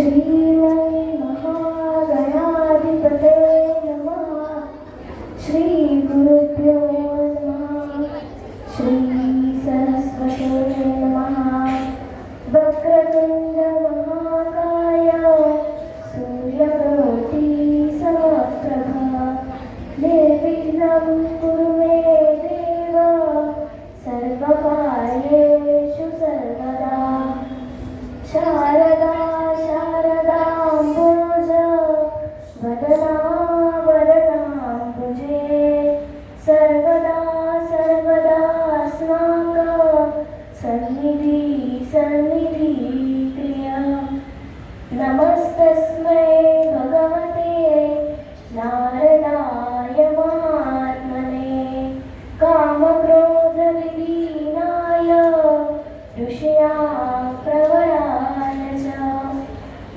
श्रीमय महागणाधिपते नमः। श्री गुरुभ्यो नमः। श्री नमस्तस्मै भगवते नारदाय महात्मने कामक्रोधविलीनाय ऋषया प्रवराय च।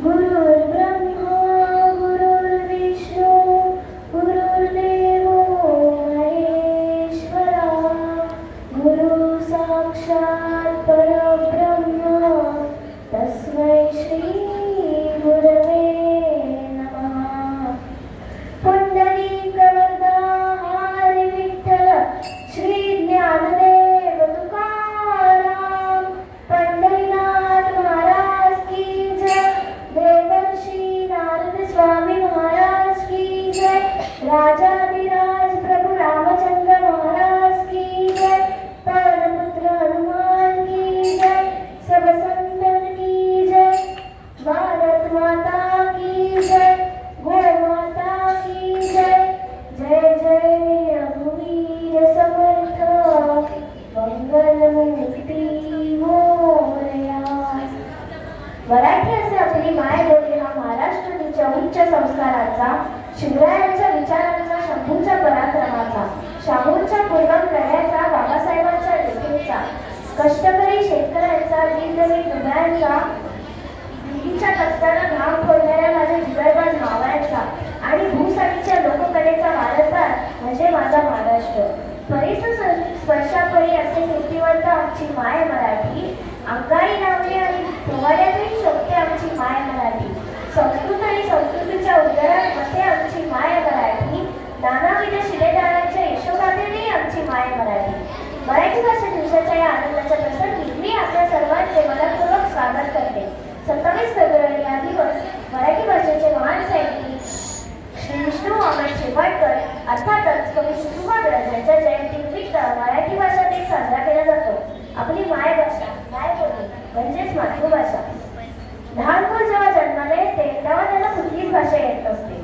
गुरुर्ब्रह्मा गुरुर्विष्णु गुरुर्देवो महेश्वरा। गुरु साक्षात् परब्रह्म तस्मै श्री शिवरायांच्या संस्काराचा शिवरायांच्या विचारांचा शंभूच्या पराक्रमाचा शाहूंच्या पूर्वक लढ्याचा बाबासाहेबांच्या लेखीचा कष्टकरी शेतकऱ्यांचा दीनदवी डुब्यांचा दिल्लीच्या कष्टानं घाम फोडणाऱ्या माझ्या जिगरबाज मावळ्यांचा आणि भूसाठीच्या लोककलेचा वारसदार म्हणजे माझा महाराष्ट्र. परिसर स्पर्शापरी असे कीर्तिवंत आमची माय मराठी अंगाई लावली आणि पोवाड्यातही शोभते आमची माय मराठी संस्कृत आणि संस्कृतीच्या असे आमची माय मराठी. नानाविध शिलेदारांच्या यशोगाथेने आमची माय मराठी. मराठी भाषा दिवसाच्या या आनंदाच्या प्रसंगी मी आपल्या सर्वांचे मनपूर्वक स्वागत करते. सत्तावीस फेब्रुवारी हा दिवस मराठी भाषेचे महान सैनिक श्री विष्णू वामन शेवाळकर अर्थातच कवी शिशुमाधव यांच्या जयंतीनिमित्त मराठी भाषा दिन साजरा केला जातो. आपली मायभाषा मायबोली म्हणजेच मातृभाषा. लहानपण जेव्हा जन्माला येते तेव्हा त्याला कुठलीच भाषा येत नसते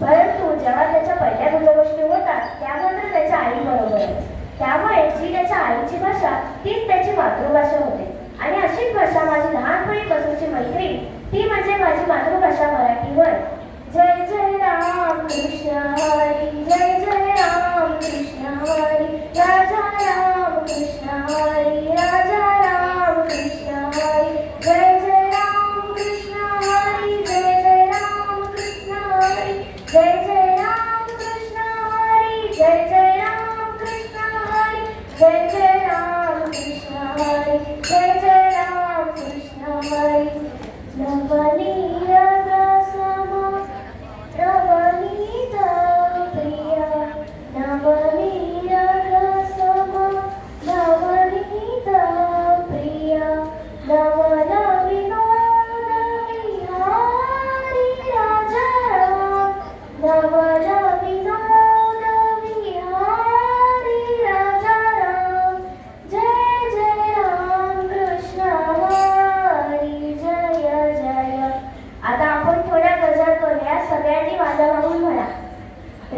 परंतु जेव्हा त्याच्या पहिल्या दुसऱ्या गोष्टी होतात त्या मात्र त्याच्या आईबरोबरच त्यामुळे जी त्याच्या आईची भाषा तीच त्याची मातृभाषा होते. आणि अशीच भाषा माझी लहानपणीपासूनची मैत्री ती म्हणजे माझी मातृभाषा मराठी होय. जय जय राम कृष्ण हरी जय जय राम कृष्ण हरी राजा राम